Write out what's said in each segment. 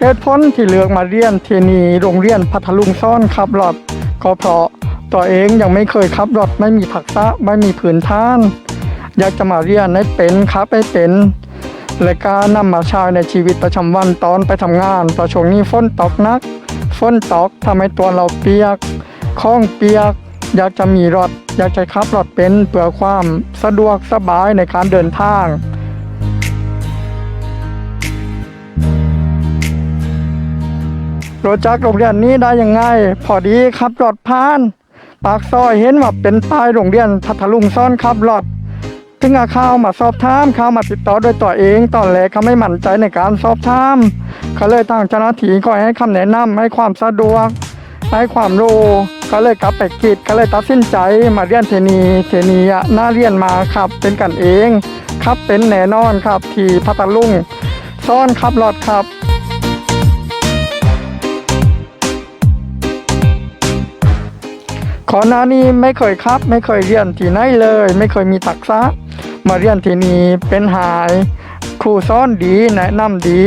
เหตุผลที่เลือกมาเรียนที่นี่โรงเรียนพัทลุงซ่อนขับรถก็เพราะตัวเองยังไม่เคยขับรถไม่มีทักษะไม่มีพื้นฐาน อยากจะมาเรียนให้เป็นครับให้เป็นและการนำมาใช้ในชีวิตประจำวันตอนไปทำงานตอช่วงนี้ฝนตกหนักฝนตกทำให้ตัวเราเปียกข้องเปียก อยากจะมีรถ อยากจะขับรถเป็นเพื่อความสะดวกสบายในการเดินทาง รู้จักโรงเรียนนี้ได้ยังไง พอดีขับรถผ่าน ปากซอยเห็นว่าเป็นป้ายโรงเรียนพัทลุงซ่อนขับรถถึงอาข้าวมาสอบถามเข้ามาติดต่อด้วยตัวเอง ตอนแรกเขาไม่มั่นใจในการสอบถามเขาเลยทางเจ้าหน้าที่คอยให้คำแนะนำให้ความสะดวกให้ความรู้ก็เลยกลับไปกิดก็เลยตัดสินใจมาเรียนเทนีเทนีอะน่าเรียนมาครับ เป็นกันเอง ครับเป็นแน่นอนครับที่พัทลุงซ่อนขับรถครับ ขอหน้านี้ไม่เคยครับ ไม่เคยเรียนที่ไหนเลย ไม่เคยมีทักษะมาเรียนที่นี่เป็นหาย ครูสอนดีแนะนำดี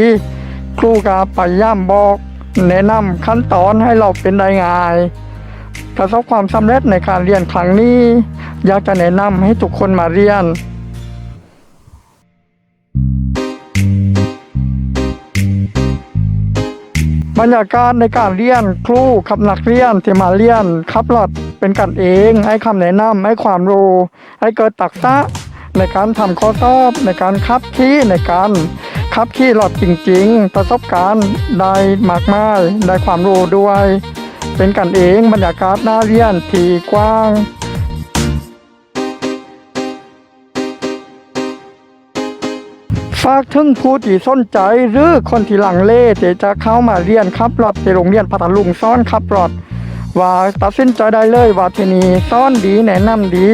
ครูก็พยายามบอก แนะนำขั้นตอนให้เราเป็นได้ง่ายประสบความสำเร็จในการเรียนครั้งนี้ อยากจะแนะนำให้ทุกคนมาเรียน บรรยากาศในการเรียนครูกับนักเรียนที่มาเรียนขับรถเป็นกันเอง ให้คำแนะนำให้ความรู้ให้เกิดตักษะในการทำข้อสอบในการขับขี่ในการขับขี่รถจริง ๆ ประสบการณ์ได้มากมายได้ความรู้ด้วย เป็นกันเองบรรยากาศน่าเรียนที่กว้าง ฝากถึงผู้ที่สนใจหรือคนที่หลังเลที่จะเข้ามาเรียนขับรถที่โรงเรียนพัทลุงซ่อนขับรถว่าตัดสินใจได้เลยว่าที่นี่ซ่อนดีแนะนำดี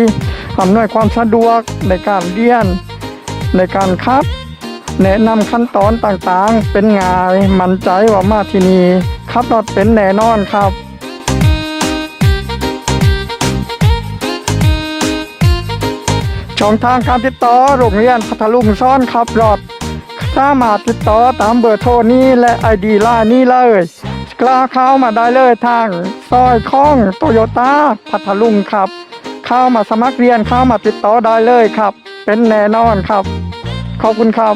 อำนวยความสะดวกในการเรียน ในการขับ แนะนำขั้นตอนต่างๆ เป็นง่ายมั่นใจว่ามาที่นี่ขับรถเป็นแน่นอนครับ ช่องทางการติดต่อโรงเรียนพัทลุงซ่อนขับรถสามารถติดต่อตามเบอร์โทรนี้และไอดีไลน์นี้เลยกล้าเข้ามาได้เลยทางซอยข้องโตโยต้าพัทลุงครับ เข้ามาสมัครเรียนเข้ามาติดต่อได้เลยครับ เป็นแน่นอนครับ ขอบคุณครับ